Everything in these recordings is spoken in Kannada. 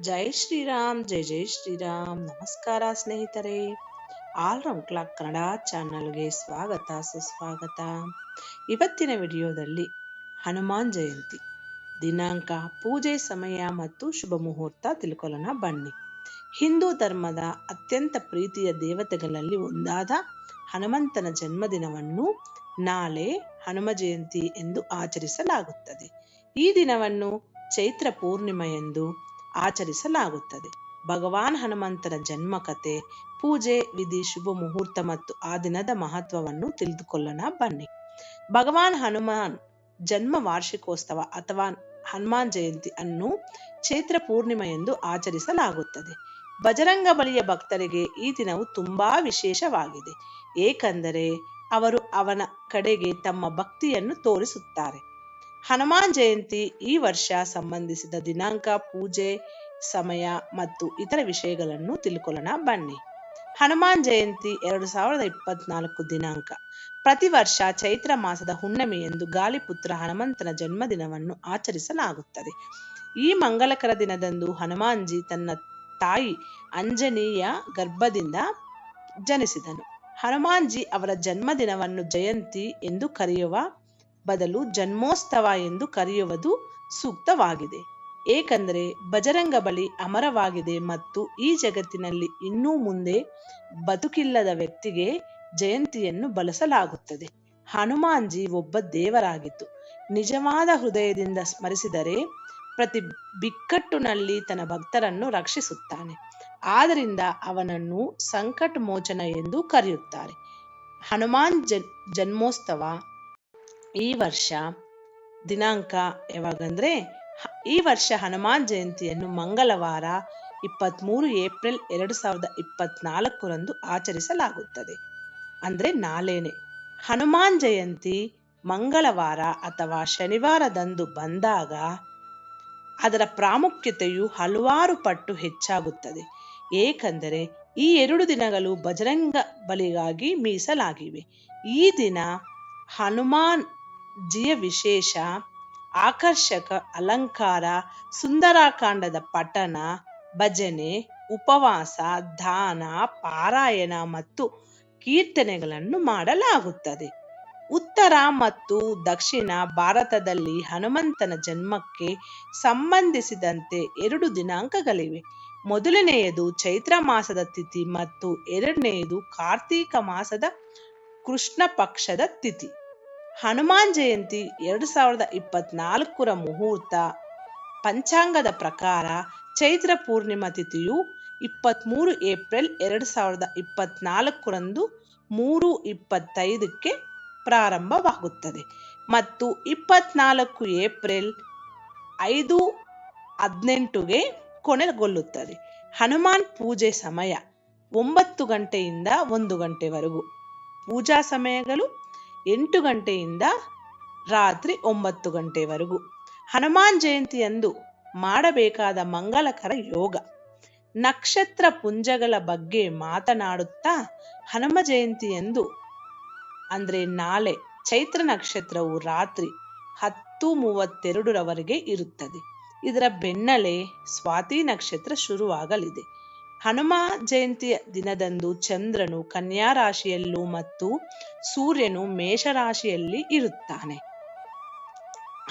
ಜೈ ಶ್ರೀರಾಮ್, ಜೈ ಜೈ ಶ್ರೀರಾಮ್. ನಮಸ್ಕಾರ ಸ್ನೇಹಿತರೆ. ಆಲ್ರೌಂಡ್ ಕ್ಲಾಕ್ ಕನ್ನಡ ಚಾನಲ್ಗೆ ಸ್ವಾಗತ, ಸುಸ್ವಾಗತ. ಇವತ್ತಿನ ವಿಡಿಯೋದಲ್ಲಿ ಹನುಮಾನ್ ಜಯಂತಿ. ದಿನಾಂಕ, ಪೂಜೆ ಸಮಯ ಮತ್ತು ಶುಭ ಮುಹೂರ್ತ ತಿಳ್ಕೊಳ್ಳೋಣ ಬನ್ನಿ. ಹಿಂದೂ ಧರ್ಮದ ಅತ್ಯಂತ ಪ್ರೀತಿಯ ದೇವತೆಗಳಲ್ಲಿ ಒಂದಾದ ಹನುಮಂತನ ಜನ್ಮದಿನವನ್ನು ನಾಳೆ ಹನುಮ ಜಯಂತಿ ಎಂದು ಆಚರಿಸಲಾಗುತ್ತದೆ. ಈ ದಿನವನ್ನು ಚೈತ್ರ ಪೂರ್ಣಿಮೆ ಎಂದು ಆಚರಿಸಲಾಗುತ್ತದೆ. ಭಗವಾನ್ ಹನುಮಂತನ ಜನ್ಮ ಕಥೆ ಪೂಜೆ ವಿಧಿ ಶುಭ ಮುಹೂರ್ತ ಮತ್ತು ಆ ದಿನದ ಮಹತ್ವವನ್ನು ತಿಳಿದುಕೊಳ್ಳೋಣ, ಬನ್ನಿ. ಭಗವಾನ್ ಹನುಮಾನ್ ಜನ್ಮ ವಾರ್ಷಿಕೋತ್ಸವ ಅಥವಾ ಹನುಮಾನ್ ಜಯಂತಿ ಅನ್ನು ಚೈತ್ರ ಪೂರ್ಣಿಮೆ ಎಂದು ಆಚರಿಸಲಾಗುತ್ತದೆ. ಬಜರಂಗ ಬಲಿಯ ಭಕ್ತರಿಗೆ ಈ ದಿನವು ತುಂಬಾ ವಿಶೇಷವಾಗಿದೆ. ಏಕೆಂದರೆ ಅವರು ಅವನ ಕಡೆಗೆ ತಮ್ಮ ಭಕ್ತಿಯನ್ನು ತೋರಿಸುತ್ತಾರೆ. ಹನುಮಾನ್ ಜಯಂತಿ ಈ ವರ್ಷ ಸಂಬಂಧಿಸಿದ ದಿನಾಂಕ, ಪೂಜೆ, ಸಮಯ ಮತ್ತು ಇತರ ವಿಷಯಗಳನ್ನು ತಿಳ್ಕೊಳ್ಳೋಣ. ಬನ್ನಿ. ಹನುಮಾನ್ ಜಯಂತಿ ಎರಡು ಸಾವಿರದ ಇಪ್ಪತ್ನಾಲ್ಕು ದಿನಾಂಕ. ಪ್ರತಿ ವರ್ಷ ಚೈತ್ರ ಮಾಸದ ಹುಣ್ಣಿಮೆಯಂದು ಗಾಲಿಪುತ್ರ ಹನುಮಂತನ ಜನ್ಮದಿನವನ್ನು ಆಚರಿಸಲಾಗುತ್ತದೆ. ಈ ಮಂಗಳಕರ ದಿನದಂದು ಹನುಮಾನ್ಜಿ ತನ್ನ ತಾಯಿ ಅಂಜನಿಯ ಗರ್ಭದಿಂದ ಜನಿಸಿದನು. ಹನುಮಾನ್ಜಿ ಅವರ ಜನ್ಮದಿನವನ್ನು ಜಯಂತಿ ಎಂದು ಕರೆಯುವ ಬದಲು ಜನ್ಮೋತ್ಸವ ಎಂದು ಕರೆಯುವುದು ಸೂಕ್ತವಾಗಿದೆ. ಏಕೆಂದರೆ ಬಜರಂಗ ಬಲಿ ಅಮರವಾಗಿದೆ ಮತ್ತು ಈ ಜಗತ್ತಿನಲ್ಲಿ ಇನ್ನೂ ಮುಂದೆ ಬದುಕಿಲ್ಲದ ವ್ಯಕ್ತಿಗೆ ಜಯಂತಿಯನ್ನು ಬಳಸಲಾಗುತ್ತದೆ. ಹನುಮಾನ್ಜಿ ಒಬ್ಬ ದೇವರಾಗಿತ್ತು ನಿಜವಾದ ಹೃದಯದಿಂದ ಸ್ಮರಿಸಿದರೆ ಪ್ರತಿ ಬಿಕ್ಕಟ್ಟಿನಲ್ಲಿ ತನ್ನ ಭಕ್ತರನ್ನು ರಕ್ಷಿಸುತ್ತಾನೆ. ಆದ್ದರಿಂದ ಅವನನ್ನು ಸಂಕಟ ಮೋಚನ ಎಂದು ಕರೆಯುತ್ತಾರೆ. ಹನುಮಾನ್ ಜನ್ ಜನ್ಮೋತ್ಸವ ಈ ವರ್ಷ ದಿನಾಂಕ ಯಾವಾಗಂದ್ರೆ ಈ ವರ್ಷ ಹನುಮಾನ್ ಜಯಂತಿಯನ್ನು ಮಂಗಳವಾರ ಇಪ್ಪತ್ತ್ಮೂರು ಏಪ್ರಿಲ್ ಎರಡು ಸಾವಿರದ ಇಪ್ಪತ್ನಾಲ್ಕರಂದು ಆಚರಿಸಲಾಗುತ್ತದೆ. ಅಂದರೆ ನಾಳೆನೆ. ಹನುಮಾನ್ ಜಯಂತಿ ಮಂಗಳವಾರ ಅಥವಾ ಶನಿವಾರದಂದು ಬಂದಾಗ ಅದರ ಪ್ರಾಮುಖ್ಯತೆಯು ಹಲವಾರು ಪಟ್ಟು ಹೆಚ್ಚಾಗುತ್ತದೆ. ಏಕೆಂದರೆ, ಈ ಎರಡು ದಿನಗಳು ಬಜರಂಗ ಬಲಿಗಾಗಿ ಮೀಸಲಾಗಿವೆ. ಈ ದಿನ ಹನುಮಾನ್ ಜಿಯ ವಿಶೇಷ ಆಕರ್ಷಕ ಅಲಂಕಾರ ಸುಂದರಕಾಂಡದ ಪಠಣ, ಭಜನೆ, ಉಪವಾಸ, ದಾನ, ಪಾರಾಯಣ ಮತ್ತು ಕೀರ್ತನೆಗಳನ್ನು ಮಾಡಲಾಗುತ್ತದೆ. ಉತ್ತರ ಮತ್ತು ದಕ್ಷಿಣ ಭಾರತದಲ್ಲಿ ಹನುಮಂತನ ಜನ್ಮಕ್ಕೆ ಸಂಬಂಧಿಸಿದಂತೆ ಎರಡು ದಿನಾಂಕಗಳಿವೆ. ಮೊದಲನೆಯದು ಚೈತ್ರ ಮಾಸದ ತಿಥಿ ಮತ್ತು ಎರಡನೆಯದು ಕಾರ್ತೀಕ ಮಾಸದ ಕೃಷ್ಣ ಪಕ್ಷದ ತಿಥಿ. ಹನುಮಾನ್ ಜಯಂತಿ ಎರಡು ಸಾವಿರದ ಇಪ್ಪತ್ನಾಲ್ಕರ ಮುಹೂರ್ತ. ಪಂಚಾಂಗದ ಪ್ರಕಾರ ಚೈತ್ರ ಪೂರ್ಣಿಮಾ ತಿಥಿಯು ಇಪ್ಪತ್ತ್ಮೂರು ಏಪ್ರಿಲ್ ಎರಡು ಸಾವಿರದ ಇಪ್ಪತ್ನಾಲ್ಕರಂದು ಮೂರು ಇಪ್ಪತ್ತೈದಕ್ಕೆ ಪ್ರಾರಂಭವಾಗುತ್ತದೆ. ಮತ್ತು ಇಪ್ಪತ್ನಾಲ್ಕು ಏಪ್ರಿಲ್ ಐದು ಹದಿನೆಂಟುಗೆ ಕೊನೆಗೊಳ್ಳುತ್ತದೆ. ಹನುಮಾನ್ ಪೂಜೆ ಸಮಯ ಒಂಬತ್ತು ಗಂಟೆಯಿಂದ ಒಂದು ಗಂಟೆವರೆಗೂ. ಪೂಜಾ ಸಮಯಗಳು ಎಂಟು ಗಂಟೆಯಿಂದ ರಾತ್ರಿ ಒಂಬತ್ತು ಗಂಟೆವರೆಗೂ. ಹನುಮಾನ್ ಜಯಂತಿಯಂದು ಮಾಡಬೇಕಾದ ಮಂಗಳಕರ ಯೋಗ. ನಕ್ಷತ್ರ ಪುಂಜಗಳ ಬಗ್ಗೆ ಮಾತನಾಡುತ್ತಾ ಹನುಮ ಜಯಂತಿಯಂದು, ಅಂದ್ರೆ ನಾಳೆ ಚೈತ್ರ ನಕ್ಷತ್ರವು ರಾತ್ರಿ ಹತ್ತು ಮೂವತ್ತೆರಡರವರೆಗೆ ಇರುತ್ತದೆ. ಇದರ ಬೆನ್ನಲ್ಲೇ ಸ್ವಾತಿ ನಕ್ಷತ್ರ ಶುರುವಾಗಲಿದೆ. ಹನುಮ ಜಯಂತಿಯ ದಿನದಂದು ಚಂದ್ರನು ಕನ್ಯಾ ರಾಶಿಯಲ್ಲೂ ಮತ್ತು ಸೂರ್ಯನು ಮೇಷರಾಶಿಯಲ್ಲಿ ಇರುತ್ತಾನೆ.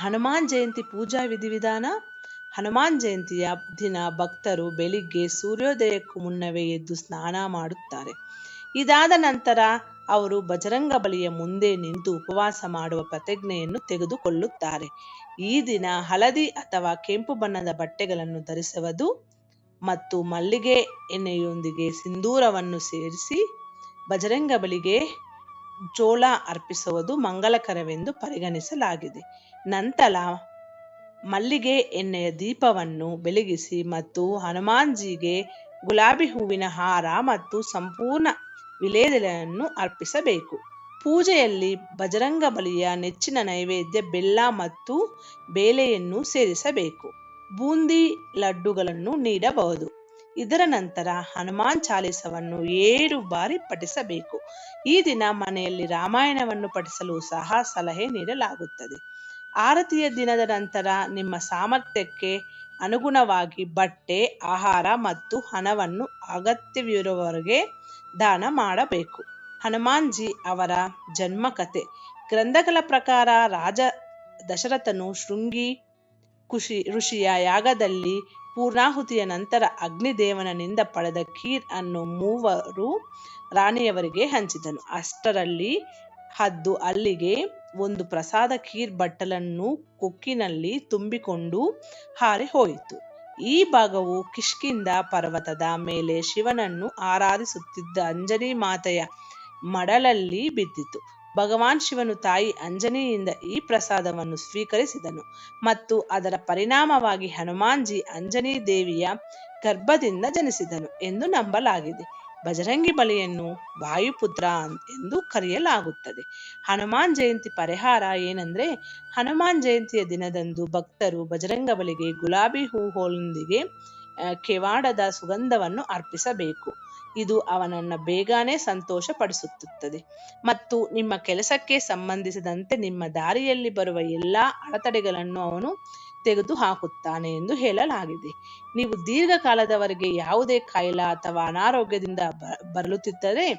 ಹನುಮಾನ್ ಜಯಂತಿ ಪೂಜಾ ವಿಧಿವಿಧಾನ. ಹನುಮಾನ್ ಜಯಂತಿಯ ದಿನ ಭಕ್ತರು ಬೆಳಿಗ್ಗೆ ಸೂರ್ಯೋದಯಕ್ಕೂ ಮುನ್ನವೇ ಎದ್ದು ಸ್ನಾನ ಮಾಡುತ್ತಾರೆ. ಇದಾದ ನಂತರ ಅವರು ಬಜರಂಗ ಬಲಿಯ ಮುಂದೆ ನಿಂತು ಉಪವಾಸ ಮಾಡುವ ಪ್ರತಿಜ್ಞೆಯನ್ನು ತೆಗೆದುಕೊಳ್ಳುತ್ತಾರೆ. ಈ ದಿನ ಹಳದಿ ಅಥವಾ ಕೆಂಪು ಬಣ್ಣದ ಬಟ್ಟೆಗಳನ್ನು ಧರಿಸುವುದು ಮತ್ತು ಮಲ್ಲಿಗೆ ಎಣ್ಣೆಯೊಂದಿಗೆ ಸಿಂಧೂರವನ್ನು ಸೇರಿಸಿ ಬಜರಂಗ ಬಲಿಗೆ ಜೋಳ ಅರ್ಪಿಸುವುದು ಮಂಗಲಕರವೆಂದು ಪರಿಗಣಿಸಲಾಗಿದೆ. ನಂತರ ಮಲ್ಲಿಗೆ ಎಣ್ಣೆಯ ದೀಪವನ್ನು ಬೆಳಗಿಸಿ ಮತ್ತು ಹನುಮಾನ್ಜಿಗೆ ಗುಲಾಬಿ ಹೂವಿನ ಹಾರ ಮತ್ತು ಸಂಪೂರ್ಣ ವಿಲೇದೆಲೆಯನ್ನು ಅರ್ಪಿಸಬೇಕು. ಪೂಜೆಯಲ್ಲಿ ಬಜರಂಗ ಬಲಿಯ ನೆಚ್ಚಿನ ನೈವೇದ್ಯ ಬೆಲ್ಲ ಮತ್ತು ಬೇಳೆಯನ್ನು ಸೇರಿಸಬೇಕು. ಬೂಂದಿ ಲಡ್ಡುಗಳನ್ನು ನೀಡಬಹುದು. ಇದರ ನಂತರ ಹನುಮಾನ್ ಚಾಲಿಸವನ್ನು ಏಳು ಬಾರಿ ಪಠಿಸಬೇಕು. ಈ ದಿನ ಮನೆಯಲ್ಲಿ ರಾಮಾಯಣವನ್ನು ಪಠಿಸಲು ಸಹ ಸಲಹೆ ನೀಡಲಾಗುತ್ತದೆ. ಆರತಿಯ ದಿನದ ನಂತರ ನಿಮ್ಮ ಸಾಮರ್ಥ್ಯಕ್ಕೆ ಅನುಗುಣವಾಗಿ ಬಟ್ಟೆ, ಆಹಾರ ಮತ್ತು ಹಣವನ್ನು ಅಗತ್ಯವಿರುವವರಿಗೆ ದಾನ ಮಾಡಬೇಕು. ಹನುಮಾನ್ಜಿ ಅವರ ಜನ್ಮಕಥೆ. ಗ್ರಂಥಗಳ ಪ್ರಕಾರ ರಾಜ ದಶರಥನು ಶೃಂಗಿ ಖುಷಿ ಋಷಿಯ ಯಾಗದಲ್ಲಿ ಪೂರ್ಣಾಹುತಿಯ ನಂತರ ಅಗ್ನಿದೇವನಿಂದ ಪಡೆದ ಖೀರ್ ಅನ್ನು ಮೂವರು ರಾಣಿಯವರಿಗೆ ಹಂಚಿದನು. ಅಷ್ಟರಲ್ಲಿ ಹದ್ದು ಅಲ್ಲಿಗೆ ಒಂದು ಪ್ರಸಾದ ಖೀರ್ ಬಟ್ಟಲನ್ನು ಕೊಕ್ಕಿನಲ್ಲಿ ತುಂಬಿಕೊಂಡು ಹಾರಿ ಹೋಯಿತು. ಈ ಭಾಗವು ಕಿಷ್ಕಿಂದ ಪರ್ವತದ ಮೇಲೆ ಶಿವನನ್ನು ಆರಾಧಿಸುತ್ತಿದ್ದ ಅಂಜನಿ ಮಾತೆಯ ಮಡಲಲ್ಲಿ ಬಿದ್ದಿತು. ಭಗವಾನ್ ಶಿವನು ತಾಯಿ ಅಂಜನಿಯಿಂದ ಈ ಪ್ರಸಾದವನ್ನು ಸ್ವೀಕರಿಸಿದನು. ಮತ್ತು ಅದರ ಪರಿಣಾಮವಾಗಿ ಹನುಮಾನ್ಜಿ ಅಂಜನಿ ದೇವಿಯ ಗರ್ಭದಿಂದ ಜನಿಸಿದನು ಎಂದು ನಂಬಲಾಗಿದೆ. ಬಜರಂಗಿ ಬಲಿಯನ್ನು ವಾಯುಪುತ್ರ ಎಂದು ಕರೆಯಲಾಗುತ್ತದೆ. ಹನುಮಾನ್ ಜಯಂತಿ ಪರಿಹಾರ ಏನಂದ್ರೆ, ಹನುಮಾನ್ ಜಯಂತಿಯ ದಿನದಂದು ಭಕ್ತರು ಬಜರಂಗ ಬಲಿಗೆ ಗುಲಾಬಿ ಹೂಹೋಲೊಂದಿಗೆ ಕೆವಾಡದ ಸುಗಂಧವನ್ನು ಅರ್ಪಿಸಬೇಕು. ಇದು ಅವನನ್ನ ಬೇಗನೆ ಸಂತೋಷ ಪಡಿಸುತ್ತದೆ ಮತ್ತು ನಿಮ್ಮ ಕೆಲಸಕ್ಕೆ ಸಂಬಂಧಿಸಿದಂತೆ ನಿಮ್ಮ ದಾರಿಯಲ್ಲಿ ಬರುವ ಎಲ್ಲಾ ಅಡೆತಡೆಗಳನ್ನು ಅವನು ತೆಗೆದು ಹಾಕುತ್ತಾನೆ ಎಂದು ಹೇಳಲಾಗಿದೆ. ನೀವು ದೀರ್ಘಕಾಲದವರೆಗೆ ಯಾವುದೇ ಕಾಯಿಲೆ ಅಥವಾ ಅನಾರೋಗ್ಯದಿಂದ ಬರಲುತ್ತಿದ್ದರೆ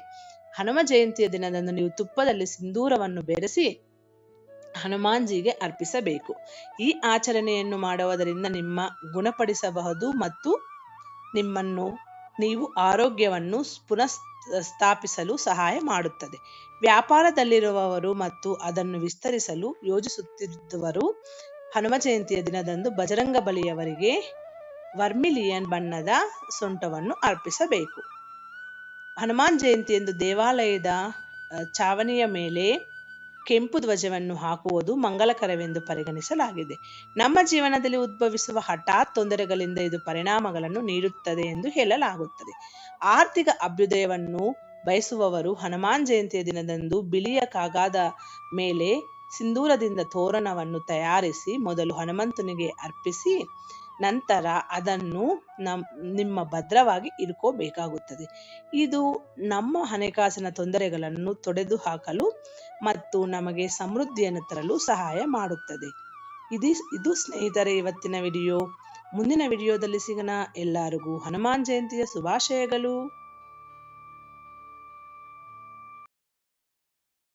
ಹನುಮ ಜಯಂತಿಯ ದಿನದಂದು ನೀವು ತುಪ್ಪದಲ್ಲಿ ಸಿಂಧೂರವನ್ನು ಬೆರೆಸಿ ಹನುಮಾನ್ಜಿಗೆ ಅರ್ಪಿಸಬೇಕು. ಈ ಆಚರಣೆಯನ್ನು ಮಾಡುವುದರಿಂದ ನಿಮ್ಮ ಗುಣಪಡಿಸಬಹುದು ಮತ್ತು ನಿಮ್ಮನ್ನು ನೀವು ಆರೋಗ್ಯವನ್ನು ಪುನಃ ಸ್ಥಾಪಿಸಲು ಸಹಾಯ ಮಾಡುತ್ತದೆ. ವ್ಯಾಪಾರದಲ್ಲಿರುವವರು ಮತ್ತು ಅದನ್ನು ವಿಸ್ತರಿಸಲು ಯೋಜಿಸುತ್ತಿದ್ದವರು ಹನುಮ ಜಯಂತಿಯ ದಿನದಂದು ಬಜರಂಗ ಬಲಿಯವರಿಗೆ ವರ್ಮಿಲಿಯನ್ ಬಣ್ಣದ ಸೊಂಟವನ್ನು ಅರ್ಪಿಸಬೇಕು. ಹನುಮಾನ್ ಜಯಂತಿಯಂದು ದೇವಾಲಯದ ಚಾವಣಿಯ ಮೇಲೆ ಕೆಂಪು ಧ್ವಜವನ್ನು ಹಾಕುವುದು ಮಂಗಲಕರವೆಂದು ಪರಿಗಣಿಸಲಾಗಿದೆ. ನಮ್ಮ ಜೀವನದಲ್ಲಿ ಉದ್ಭವಿಸುವ ಹಠಾತ್ ತೊಂದರೆಗಳಿಂದ ಇದು ಪರಿಣಾಮಗಳನ್ನು ನೀಡುತ್ತದೆ ಎಂದು ಹೇಳಲಾಗುತ್ತದೆ. ಆರ್ಥಿಕ ಅಭ್ಯುದಯವನ್ನು ಬಯಸುವವರು ಹನುಮಾನ್ ಜಯಂತಿಯ ದಿನದಂದು ಬಿಳಿಯ ಕಾಗದ ಮೇಲೆ ಸಿಂಧೂರದಿಂದ ತೋರಣವನ್ನು ತಯಾರಿಸಿ ಮೊದಲು ಹನುಮಂತನಿಗೆ ಅರ್ಪಿಸಿ ನಂತರ ಅದನ್ನು ನಮ್, ನಿಮ್ಮ ಭದ್ರವಾಗಿ ಇಟ್ಕೋಬೇಕಾಗುತ್ತದೆ ಇದು ನಮ್ಮ ಹಣಕಾಸಿನ ತೊಂದರೆಗಳನ್ನು ತೊಡೆದು ಹಾಕಲು ಮತ್ತು ನಮಗೆ ಸಮೃದ್ಧಿಯನ್ನು ತರಲು ಸಹಾಯ ಮಾಡುತ್ತದೆ. ಇದು ಇದು ಸ್ನೇಹಿತರೆ, ಇವತ್ತಿನ ವಿಡಿಯೋ. ಮುಂದಿನ ವಿಡಿಯೋದಲ್ಲಿ ಸಿಗೋಣ. ಎಲ್ಲರಿಗೂ ಹನುಮಾನ್ ಜಯಂತಿಯ ಶುಭಾಶಯಗಳು.